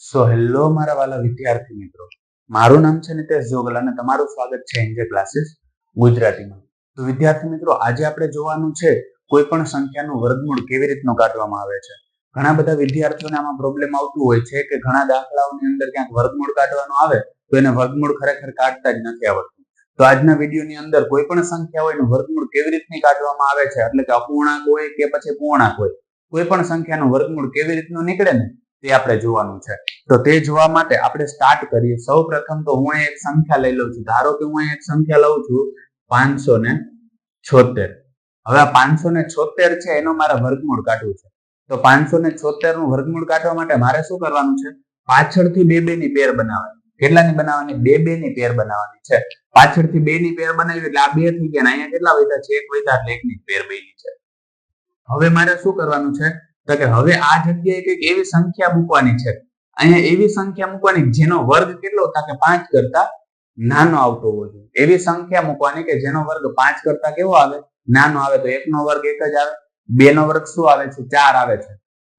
So hello મારા વાલા વિદ્યાર્થી મિત્રો. મારું નામ છે નિતેશ જોગલ અને તમારું સ્વાગત છે એન્જે ક્લાસીસ ગુજરાતીમાં. તો વિદ્યાર્થી મિત્રો, આજે આપણે જોવાનું છે કોઈ પણ સંખ્યાનું વર્ગમૂળ કેવી રીતનું કાઢવામાં આવે છે. ઘણા બધા વિદ્યાર્થીઓને આમાં પ્રોબ્લેમ આવતું હોય છે કે ઘણા દાખલાઓની અંદર ક્યાંક વર્ગમૂળ કાઢવાનું આવે, તો એને વર્ગમૂળ ખરેખર કાઢતા જ નથી આવડતું. તો આજના વિડીયોની અંદર કોઈ પણ સંખ્યા હોય વર્ગમૂળ કેવી રીતની કાઢવામાં આવે છે, એટલે કે અપૂર્ણાંક હોય કે પછી પૂર્ણાંક હોય કોઈ પણ સંખ્યાનું વર્ગમૂળ કેવી રીતનું નીકળે ને તે આપણે જોવાનું છે. તો તે જોવા માટે આપણે સ્ટાર્ટ કરીએ. સૌ પ્રથમ તો હું એક સંખ્યા લઈ લઉં છું. ધારો કે હું એક સંખ્યા લઉં છું પાંચસો ને છોતેર. હવે આ પાંચસો ને છોતેર છે, એનો મારે વર્ગમૂળ કાઢવું છે. તો પાંચસો ને છોતેરનું વર્ગમૂળ કાઢવા માટે મારે શું કરવાનું છે? પાછળથી બે બે ની પેર બનાવવાની. કેટલાની બનાવવાની? બે બે ની પેર બનાવવાની છે. પાછળથી બે ની પેર બનાવી એટલે આ બે થઈ ગયા અહીંયા કેટલા વધ્યા છે? એક વધ્યા એટલે એક ની પેર બની છે. હવે મારે શું કરવાનું છે? તો કે હવે આ જગ્યાએ કંઈક એવી સંખ્યા મૂકવાની છે. અહીંયા એવી સંખ્યા મૂકવાની જેનો વર્ગ કેટલો થાય કે પાંચ કરતા નાનો આવતો હોવો જોઈએ એવી સંખ્યા મૂકવાની કે જેનો વર્ગ પાંચ કરતા કેવો આવે? નાનો આવે તો એકનો વર્ગ એક જ આવે. બે નો વર્ગ શું આવે છે? ચાર આવે છે.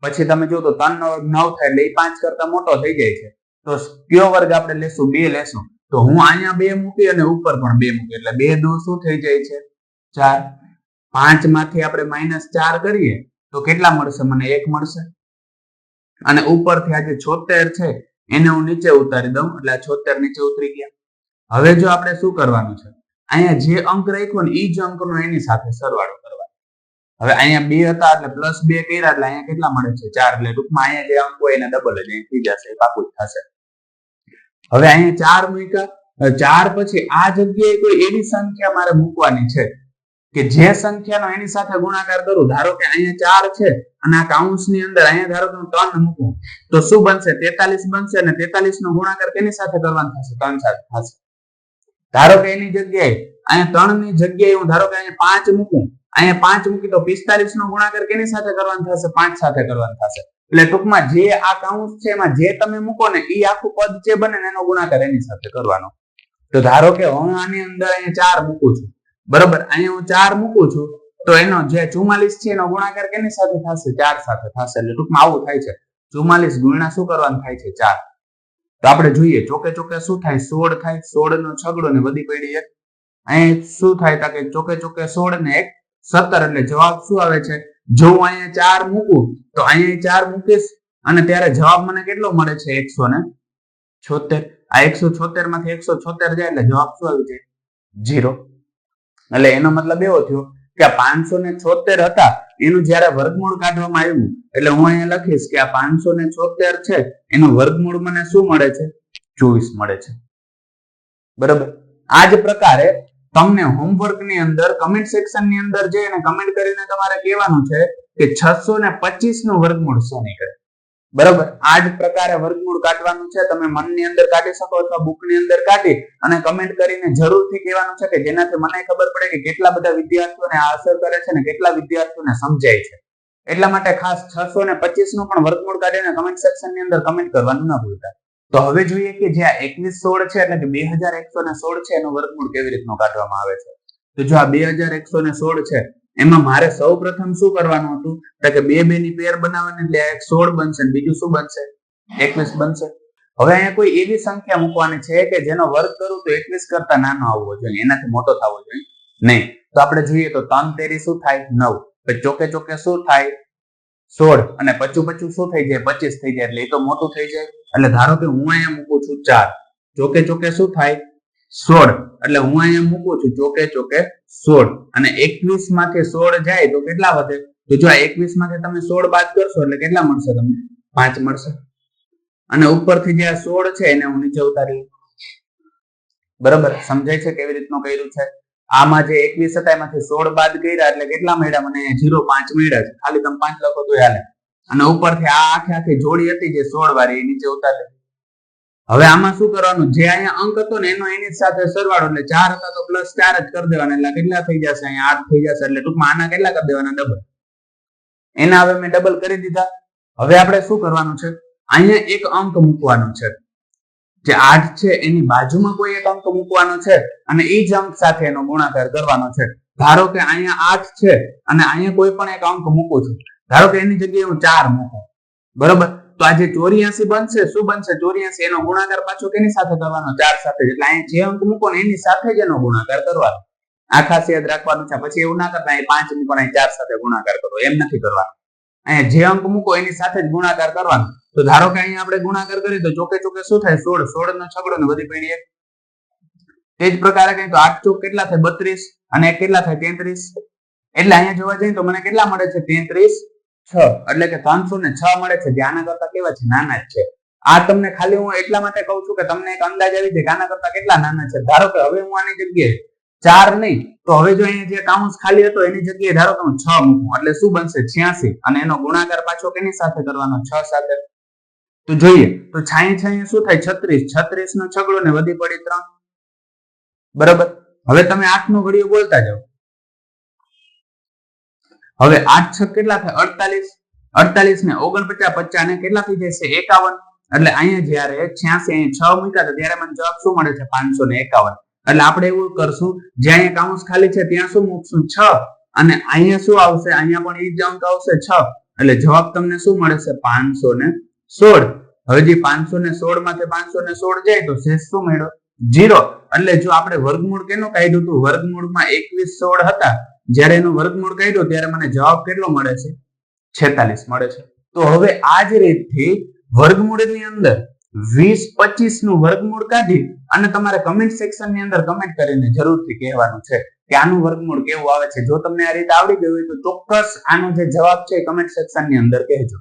પછી તમે જો તો ત્રણ નો વર્ગ નવ થાય એટલે એ પાંચ કરતા મોટો થઈ જાય છે. તો કયો વર્ગ આપણે લેશું? બે લેશું. તો હું અહીંયા બે મૂકી અને ઉપર પણ બે મૂકી. એટલે બે દો શું થઈ જાય છે? ચાર. પાંચમાંથી આપણે માઇનસ ચાર કરીએ. તો કેટલા મળશે? મને એક મળશે. અને ઉપરથી આ જે છોતેર છે, એને હું નીચે ઉતારી દઉં, એટલે આ છોતેર નીચે ઉતરી ગયા. હવે જો આપણે શું કરવાનું છે? અહીંયા જે અંક રાખ્યો ને એ જ અંકનો એની સાથે સરવાળો કરવાનો. હવે અહીંયા બે હતા એટલે પ્લસ બે કર્યા એટલે અહીંયા કેટલા મળે છે? ચાર. એટલે ટૂંકમાં અહીંયા જે અંક હોય એને ડબલ જ થઈ જશે પાકું જ થશે. હવે અહીંયા ચાર મૂક્યા. ચાર પછી આ જગ્યાએ કોઈ એવી સંખ્યા મારે મૂકવાની છે? કે જે સંખ્યાનો એની સાથે ગુણાકાર કરું, ધારો કે અહીંયા ચાર છે અને આ કાઉન્સની અંદર અહીંયા ધારો કે હું ત્રણ મૂકું, તો શું બનશે? તેતાલીસ બનશે અને તેતાલીસ નો ગુણાકાર કેની સાથે કરવાનો થશે? ત્રણ સાથે થશે. ધારો કે એની જગ્યાએ અહીંયા ત્રણની જગ્યાએ હું ધારો કે અહીંયા પાંચ મૂકું, અહીંયા પાંચ મૂકી તો પિસ્તાલીસ નો ગુણાકાર કેની સાથે કરવાનો થશે? પાંચ સાથે કરવાનો થશે. એટલે ટૂંકમાં જે આ કાઉન્સ છે, એમાં જે તમે મૂકો ને એ આખું પદ જે બને એનો ગુણાકાર એની સાથે કરવાનો. તો ધારો કે હું આની અંદર અહીંયા ચાર મૂકું છું. બરોબર? અહીંયા હું ચાર મૂકું છું. તો એનો જે ચુમ્માલીસ છે, એનો ગુણાકાર કેની સાથે થશે? ચાર સાથે થશે. એટલે ટૂંકમાં આવું થાય છે. ચુમ્માલીસ ગુણ્યા શું કરવાનું થાય છે? ચાર. તો આપણે જોઈએ, ચોકે ચોકે શું થાય? સોળ થાય. સોળ નો છગડો ને વધી પડી એક અહીં શું થાય? તા કે ચોકે ચોકે સોળ ને એક સત્તર. એટલે જવાબ શું આવે છે? જો હું અહીંયા ચાર મૂકું, તો અહીંયા ચાર મૂકીશ. અને ત્યારે જવાબ મને કેટલો મળે છે? એકસો ને છોતેર. આ એકસો છોતેરમાંથી એકસો છોતેર જાય એટલે જવાબ શું આવી જાય? જીરો. એટલે એનો મતલબ એવો થયો કે આ પાંચસો ને છોતેર હતા, એનું જયારે વર્ગમૂળ કાઢવામાં આવ્યું, એટલે હું અહીંયા લખીશ કે આ પાંચસો ને છોતેર છે, એનું વર્ગમૂળ મને શું મળે છે? ચોવીસ મળે છે. બરાબર? આ જ પ્રકારે તમને હોમવર્કની અંદર કમેન્ટ સેક્શનની અંદર જઈને કમેન્ટ કરીને તમારે કહેવાનું છે કે છસો ને પચીસનું વર્ગમૂળ શું નીકળે બરાબર? આ પ્રકારે વર્ગમૂળ કાઢવાનું છે. તમે મનની અંદર કાઢી શકો અથવા બુકની અંદર કાઢી અને કમેન્ટ કરીને જરૂરથી કહેવાનું છે કે જેનાથી મને ખબર પડે કે કેટલા બધા વિદ્યાર્થીઓને આ અસર કરે છે અને કેટલા વિદ્યાર્થીઓને સમજાય છે. એટલા માટે ખાસ છસો ને પચીસનું પણ વર્ગમૂળ કાઢીને કમેન્ટ સેક્શનની અંદર કમેન્ટ કરવાનું ન ભૂલતા. તો હવે જોઈએ કે જે આ એકવીસ સોળ છે એટલે કે બે હજાર એકસો ને સોળ છે એનું વર્ગમૂળ કેવી રીતનું કાઢવામાં આવે છે? તો જો આ બે હજાર એકસો ને સોળ છે એમાં મારે સૌ પ્રથમ શું કરવાનું હતું? તો કે બે બે ની પેર બનાવવાની એટલે એક સોળ બનશે બીજું શું બનશે? એકવીસ બનશે. હવે અહીંયા કોઈ એવી સંખ્યા મૂકવાની છે કે જેનો વર્ગ કરું તો એકવીસ કરતા નાનો આવવો જોઈએ, એનાથી મોટો થવો જોઈએ. નહીં, તો આપણે જોઈએ તો ત્રણ તેરી શું થાય? નવ. ચોકે ચોકે શું થાય? સોળ. અને પચું પચું શું થઈ જાય? પચીસ થઈ જાય. એટલે એ તો મોટું થઈ જાય. એટલે ધારો કે હું અહીંયા મૂકું છું ચાર. ચોકે ચોકે શું થાય? સોળ. એટલે હું અહીંયા મૂકું છું ચોકે ચોકે સોળ. અને એકવીસમાંથી સોળ જાય તો કેટલા વધે? તો જો એકવીસમાંથી તમે સોળ બાદ કરશો એટલે કેટલા મળશે તમને? પાંચ મળશે. અને ઉપરથી જે સોળ છે એને હું નીચે ઉતારી બરાબર? સમજાય છે કેવી રીતનું કર્યું છે? આમાં જે એકવીસ હતા એમાંથી સોળ બાદ કર્યા એટલે કેટલા મળ્યા? મને જીરો પાંચ મળ્યા છે. ખાલી તમે પાંચ લખો તો હાલે. અને ઉપરથી આ આખે આખી જોડી હતી જે સોળ વાળી, એ નીચે ઉતારી હવે આમાં શું કરવાનું? જે અહીંયા અંક હતો ને, એનો એની સાથે સરવાળો, એટલે ચાર હતા તો પ્લસ ચાર જ કરી દેવાના, એટલે કેટલા થઈ જશે? અહીંયા આઠ થઈ જશે, એટલે ટૂંકમાં આના કેટલા કરી દેવાના? ડબલ એના હવે મેં ડબલ કરી દીધા. હવે આપણે શું કરવાનું છે? અહીંયા એક અંક મૂકવાનો છે. જે આઠ છે, એની બાજુમાં કોઈ એક અંક મૂકવાનો છે, અને એ જ અંક સાથે એનો ગુણાકાર કરવાનો છે. ધારો કે અહીંયા આઠ છે, અને અહીંયા કોઈ પણ એક અંક મૂકું છું. ધારો કે એની જગ્યાએ હું ચાર મૂકું. બરોબર? તો આ જે ચોર્યાસી બનશે, શું બનશે? ચોર્યાસી એનો ગુણાકાર પાછો કેની સાથે કરવાનો? ચાર સાથે. એટલે જે અંક મૂકો ને એની સાથે જ એનો ગુણાકાર કરવાનો. આ ખાસ યાદ રાખવાનું છે. પછી એવું ના કરતા પાંચ મૂકો અહીં ચાર સાથે ગુણાકાર કરો. એમ નથી કરવાનો. અહીંયા જે અંક મૂકો એની સાથે જ ગુણાકાર કરવાનો. તો ધારો કે અહીંયા આપણે ગુણાકાર કરીએ તો ચોકે ચોકે શું થાય? સોળ. સોળ નો છગડો ને બધી પડી તે જ પ્રકારે કઈ તો આઠ ચોક કેટલા થાય? બત્રીસ. અને કેટલા થાય? તેત્રીસ. એટલે અહીંયા જોવા જઈએ તો મને કેટલા મળે છે? તેત્રીસ. છ. એટલે કે ત્રણસો ને છ મળે છે, જે આના કરતા કેવા છે? નાના જ છે. આ તમને ખાલી હું એટલા માટે કહું છું કે તમને એક અંદાજ આવી જાય કે આના કરતા કેટલા નાના છે. ધારો કે હવે હું આની જગ્યાએ ચાર નહીં, તો હવે જો અહીંયા જે કાઉન્સ ખાલી હતો, એની જગ્યાએ ધારો કે હું છ મૂકું, એટલે શું બનશે? છ્યાસી. અને એનો ગુણાકાર પાછો કેની સાથે કરવાનો? છ સાથે. તો જોઈએ, તો છાઈ છાઈ શું થાય? છત્રીસ. છત્રીસ નો છગડો ને વધી પડી ત્રણ. બરાબર? હવે તમે આઠ નો ઘડીઓ બોલતા જાઓ. હવે આઠ છ કેટલા થાય? અડતાલીસ. અડતાલીસ ને ઓગણપચાસ પચાસ ને કેટલા થઈ જશે એકાવન. એટલે અહીંયા જયારે છ્યાસી, અહીંયા છ મૂક્યા ત્યારે મને જવાબ શું મળે છે? પાંચસો ને એકાવન. એટલે આપણે એવું કરશું, જ્યાં અહીંયા કાઉન્સ ખાલી છે ત્યાં શું મૂકશું? છ. અને અહીંયા શું આવશે? અહીંયા પણ એ જ આવશે છ. એટલે જવાબ તમને શું મળે છે? પાંચસો ને સોળ. હવે જે પાંચસો ને સોળમાંથી પાંચસો ને સોળ જાય તો શેષ શું મેળવ્યો જીરો એટલે જો આપણે વર્ગમૂળ કેનું કાઢ્યું હતું? વર્ગમૂળમાં એકવીસ સોળ હતા. જ્યારે એનું વર્ગમૂળ કાઢ્યું ત્યારે મને જવાબ કેટલો મળે છે? છેતાલીસ મળે છે. તો હવે આ જ રીતથી વર્ગમૂળની અંદર વીસ પચીસનું વર્ગમૂળ કાઢી અને તમારે કમેન્ટ સેક્શનની અંદર કમેન્ટ કરીને જરૂરથી કહેવાનું છે કે આનું વર્ગમૂળ કેવું આવે છે. જો તમને આ રીતે આવડી ગયું હોય તો ચોક્કસ આનો જે જવાબ છે કમેન્ટ સેક્શનની અંદર કહેજો.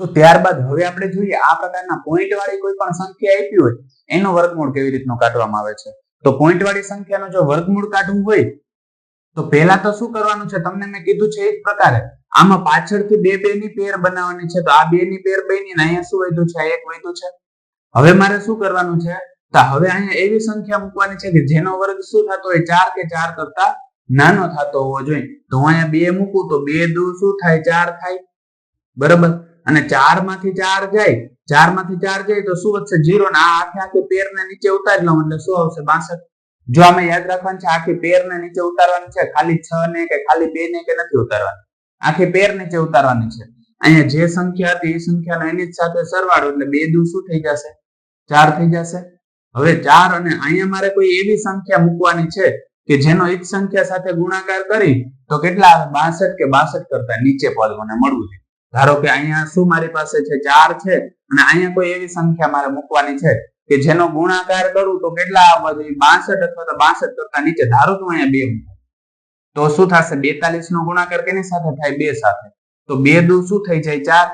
તો ત્યારબાદ હવે આપણે જોઈએ આ પ્રકારના પોઈન્ટ વાળી કોઈ પણ સંખ્યા આપી હોય, એનું વર્ગમૂળ કેવી રીતનું કાઢવામાં આવે છે? તો પોઈન્ટ વાળી સંખ્યાનો જો વર્ગમૂળ કાઢવું હોય તો પહેલા તો શું કરવાનું છે? તમને મેં કીધું છે એક પ્રકારે. આમાં પાછળથી બે બે ની પેર બનાવવાની છે. તો આ બે ની પેર બની ને અહીંયા શું વધ્યું છે? એક વધ્યું છે. હવે મારે શું કરવાનું છે? તો હવે અહીંયા એવી સંખ્યા મૂકવાની છે કે જેનો વર્ગ શું થતો હોય? ચાર કે ચાર કરતા નાનો થતો હોવો જોઈએ. તો હું અહીંયા બે મૂકું તો બે દુ શું થાય? ચાર થાય. બરાબર? અને ચારમાંથી ચાર જાય. ચારમાંથી ચાર જાય તો શું વધશે? જીરો ને આ આખે આખી પેર ને નીચે ઉતારી લઉં એટલે શું આવશે? બાસઠ. જો આમાં યાદ રાખવાનું છે, આખી પેર ને નીચે ઉતારવાની છે, ખાલી છ ને કે ખાલી બે ને કે નથી ઉતારવાની? આખી પેર નીચે ઉતારવાની છે. અહીંયા જે સંખ્યા હતી, એ સંખ્યાનો એની જ સાથે સરવાળો, એટલે બે દુ શું થઈ જશે? ચાર થઈ જશે. હવે ચાર અને અહીંયા મારે કોઈ એવી સંખ્યા મૂકવાની છે કે જેનો એક સંખ્યા સાથે ગુણાકાર કરી, તો કેટલા બાસઠ કે બાસઠ કરતા નીચે પદ મને મળવું છે ધારો કે અહીંયા શું મારી પાસે છે, ચાર છે, અને અહીંયા કોઈ એવી સંખ્યા મારે મૂકવાની છે કે જેનો ગુણાકાર કરું તો કેટલા આવવા જોઈએ? બાસઠ અથવા તો બાસઠ કરતા નીચે ધારો તો અહીંયા બે તો શું થશે? બેતાલીસ નો ગુણાકાર કેની સાથે થાય? બે સાથે. તો બે દુ શું થઈ જાય? ચાર.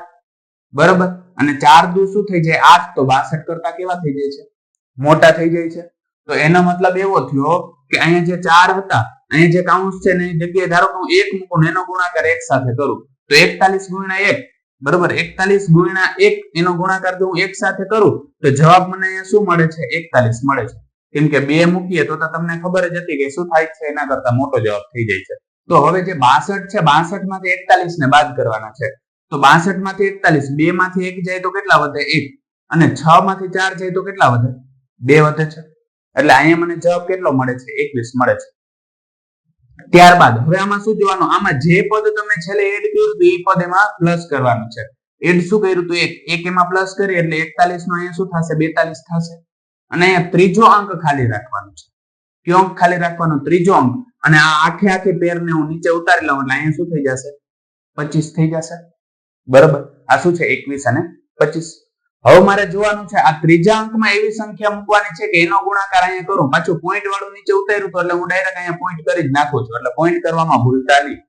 બરોબર? અને ચાર દુ શું થઈ જાય? આઠ. તો બાસઠ કરતા કેવા થઈ જાય છે? મોટા થઈ જાય છે. તો એનો મતલબ એવો થયો કે અહીંયા જે ચાર હતા, અહીંયા જે કાઉન્ટ છે એની જગ્યાએ ધારો કે હું એક મૂકું એનો ગુણાકાર એક સાથે કરું. તો એકતાલીસ ગુણ્યા એક બરોબર? એકતાલીસ ગુણ્યા એક, એનો ગુણાકાર જો હું એક સાથે કરું, તો જવાબ મને શું મળે છે? એકતાલીસ મળે છે. કેમ કે બે મૂકીએ તો તમને ખબર જ હતી કે શું થાય છે, એના કરતા મોટો જવાબ થઈ જાય છે. તો હવે જે બાસઠ છે બાસઠમાંથી એકતાલીસ ને બાદ કરવાના છે. તો બાસઠમાંથી એકતાલીસ બે માંથી એક જાય તો કેટલા વધે? એક. અને છ માંથી ચાર જાય તો કેટલા વધે? બે વધે છે. એટલે અહીંયા મને જવાબ કેટલો મળે છે? એકવીસ મળે છે. ત્યારબાદ હવે આમાં શું જોવાનું? આમાં જે પદ તમે છેલ્લે એડ કર્યું હતું, એ પદ એમાં પ્લસ કરવાનું છે. એડ શું કર્યું હતું? એક એક એમાં પ્લસ કરી એટલે એકતાલીસ નો અહીંયા શું થશે? બેતાલીસ થશે. અને અહીંયા ત્રીજો અંક ખાલી રાખવાનો છે. કયો અંક ખાલી રાખવાનો? ત્રીજો અંક. અને આ આખે આખી પેર ને હું નીચે ઉતારી લઉં એટલે અહીંયા શું થઈ જશે? પચીસ થઈ જશે. બરોબર? આ શું છે? એકવીસ અને પચીસ. હવે મારે જોવાનું છે આ ત્રીજા અંકમાં એવી સંખ્યા મૂકવાની છે કે એનો ગુણાકાર અહીંયા કરું. પાછું પોઈન્ટ વાળું નીચે ઉતાર્યું તો એટલે હું ડાયરેક્ટ અહીંયા પોઈન્ટ કરી જ નાખું છું. એટલે પોઈન્ટ કરવામાં ભૂલતા નહીં.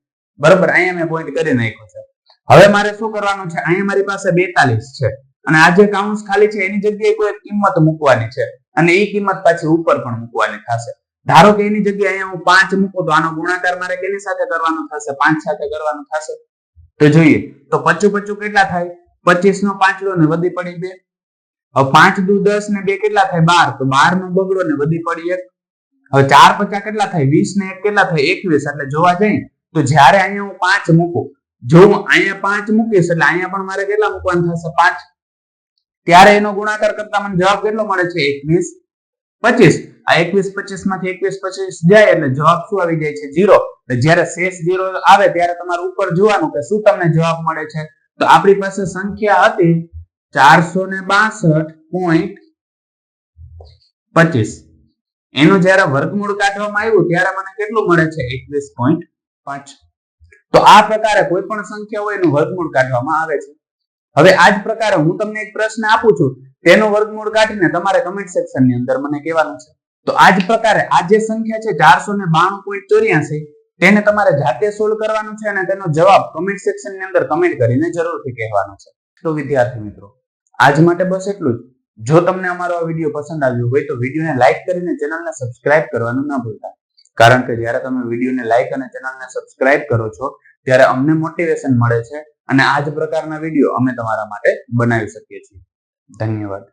બરોબર? અહીંયા મેં પોઈન્ટ કરી નાખ્યું છે. હવે મારે શું કરવાનું છે? અહીંયા મારી પાસે બેતાલીસ છે. અને આ જે કાઉન્સ ખાલી છે એની જગ્યાએ કોઈ કિંમત મૂકવાની છે. અને એ કિંમત પાછી ઉપર પણ મૂકવાની થશે. ધારો કે એની જગ્યાએ અહીંયા હું પાંચ મૂકું તો આનો ગુણાકાર મારે કેની સાથે કરવાનો થશે? પાંચ સાથે કરવાનો થશે? તો જોઈએ. તો પચું પચું કેટલા થાય? પચીસ નો પાંચડો ને વધી પડી બે. હવે પાંચ દુ દસ ને બે કેટલા થાય? બાર. તો બાર નો બગડો ને વધી પડી એક. હવે ચાર પચાસ કેટલા થાય? વીસ ને એક કેટલા થાય? એકવીસ. એટલે જોવા જઈએ તો જયારે અહીંયા હું પાંચ મૂકું, જો હું અહીંયા પાંચ મૂકીશ, એટલે અહીંયા પણ મારે કેટલા મૂકવાનું થશે? પાંચ. ત્યારે એનો ગુણાકાર કરતા મને જવાબ કેટલો મળે છે? એકવીસ. પચીસ. આ એકવીસ પચીસમાંથી એકવીસ પચીસ જાય, એટલે જવાબ શું આવી જાય છે? જીરો જયારે શેષ જીરો આવે, ત્યારે તમારે ઉપર જોવાનું કે શું તમને જવાબ મળે છે? તો આપણી પાસે સંખ્યા હતી ચારસો ને બાસઠ પોઈન્ટ પચીસ. એનું જ્યારે વર્ગમૂળ કાઢવામાં આવ્યું, ત્યારે મને કેટલું મળે છે? એકવીસ પોઈન્ટ પાંચ. તો આ પ્રકારે કોઈ પણ સંખ્યા હોય એનું વર્ગમૂળ કાઢવામાં આવે છે. હવે આ જ પ્રકારે હું તમને એક પ્રશ્ન આપું છું. તેનું વર્ગમૂળ કાઢીને તમારે કમેન્ટ સેક્શનની અંદર મને કહેવાનું છે. તો આ જ પ્રકારે આ જે સંખ્યા છે, ચારસો ને બાણું પોઈન્ટ ચોર્યાસી તેને તમારે જાતે સોલ્વ કરવાનું છે અને તેનો જવાબ કમેન્ટ સેક્શનની અંદર કમેન્ટ કરીને જરૂરથી કહેવાનો છે. તો વિદ્યાર્થી મિત્રો, આજ માટે બસ એટલું જ. જો તમને અમારો આ વીડિયો પસંદ આવ્યો હોય તો વિડીયોને લાઈક કરીને ચેનલને સબસ્ક્રાઇબ કરવાનું ન ભૂલતા. કારણ કે જ્યારે તમે વિડીયોને લાઈક અને ચેનલને સબસ્ક્રાઇબ કરો છો, ત્યારે અમને મોટિવેશન મળે છે અને આ જ પ્રકારના વીડિયો અમે તમારા માટે બનાવી શકીએ છીએ. ધન્યવાદ.